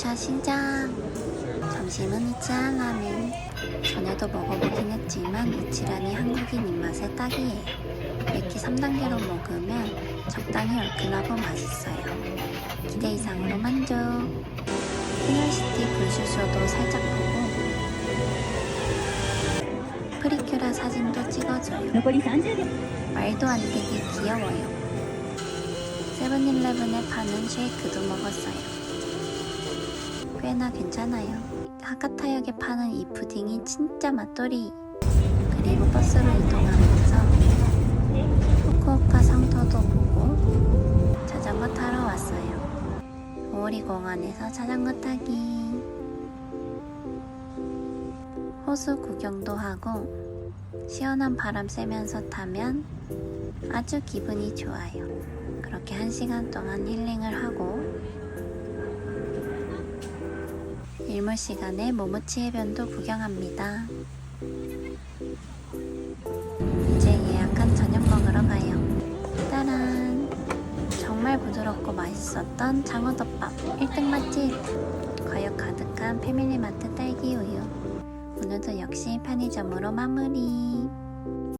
2차 시장. 점심은 이치한 라면 전에도 먹어보긴 했지만 이치란이 한국인 입맛에 딱이에요. 매키 3단계로 먹으면 적당히 얼큰하고 맛있어요. 기대 이상으로 만족. 피널시티 불쇼쇼도 살짝 보고. 프리큐라 사진도 찍어줘요. 말도 안 되게 귀여워요. 세븐일레븐에 파는 쉐이크도 먹었어요. 꽤나 괜찮아요. 하카타역에 파는 이 푸딩이 진짜 맛돌이. 그리고 버스로 이동하면서 후쿠오카 상토도 보고 자전거 타러 왔어요. 오리 공원에서 자전거 타기. 호수 구경도 하고 시원한 바람 쐬면서 타면 아주 기분이 좋아요. 그렇게 한 시간 동안 힐링을 하고 일몰 시간에 모모치 해변도 구경합니다. 이제 예약한 저녁 먹으러 가요. 따란! 정말 부드럽고 맛있었던 장어덮밥 1등 맛집! 과육 가득한 패밀리마트 딸기 우유. 오늘도 역시 편의점으로 마무리.